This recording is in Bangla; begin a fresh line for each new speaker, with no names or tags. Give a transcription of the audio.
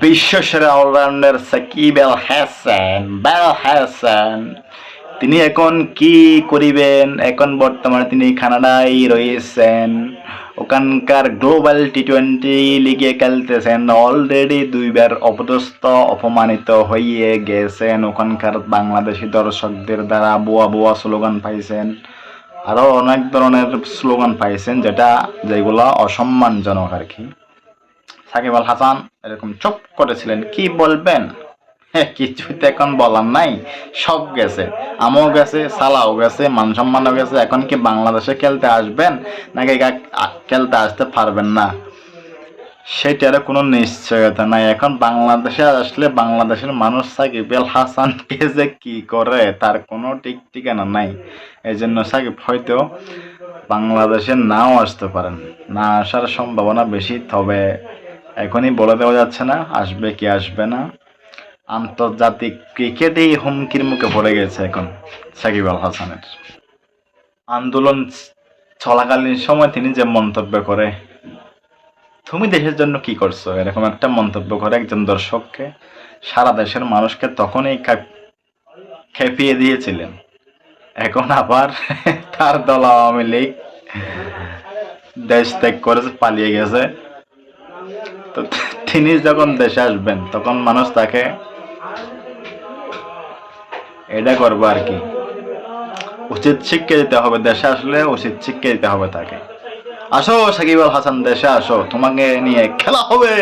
বিশ্বসেরা অলরাউন্ডার সাকিব আল হাসান, বেল হাসান। তিনি এখন কি করিবেন? এখন বর্তমানে তিনি কানাডায় রয়েছেন। ওখানকার গ্লোবাল টি টোয়েন্টি লিগে খেলতেছেন। অলরেডি দুইবার অপদস্থ, অপমানিত হয়ে গেছেন। ওখানকার বাংলাদেশি দর্শকদের দ্বারা বোয়া বোয়া স্লোগান পাইছেন। আরও অনেক ধরনের স্লোগান পাইছেন যেটা, যেগুলো অসম্মানজনক আর কি। সাকিব আল হাসান এরকম চুপ করেছিলেন, কি বলবেন? কিছুই তো এখন বলার নাই, সব গেছে। আমও গেছে সালাও গেছে, মান সম্মানও গেছে। এখন কি বাংলাদেশে খেলতে আসবেন? নাকি খেলতে আসতে পারবেন না? সেটার কোনো নিশ্চয়তা নাই। এখন বাংলাদেশে আসলে বাংলাদেশের মানুষ সাকিব আল হাসানকে যে কি করে, তার কোনো ঠিক ঠিকানা নাই। এই জন্য সাকিব হয়তো বাংলাদেশে নাও আসতে পারেন। না আসার সম্ভাবনা বেশি, তবে এখনই বলে দেওয়া যাচ্ছে না, আসবে কি আসবে না। আন্তর্জাতিক ক্রিকেটেই হুমকির মুখে পড়ে গেছে এখন সাকিব আল হাসানের। আন্দোলন চলাকালীন সময় তিনি যে মন্তব্য করে, তুমি দেশের জন্য কি করছ? এরকম একটা মন্তব্য করে একজন দর্শককে। সারা দেশের মানুষকে তখনই খেপিয়ে দিয়েছিলেন। এখন আবার তার দল আওয়ামী লীগ দেশ ত্যাগ করে পালিয়ে গেছে। তো তিনি যখন দেশে আসবেন, তখন মানুষ তাকে এটা করব আর কি। উচিত শিক্ষা দিতে হবে, দেশে আসলে উচিত শিক্ষা দিতে হবে তাকে। আসো সাকিব আল হাসান, দেশে আসো, তোমাকে নিয়ে খেলা হবে।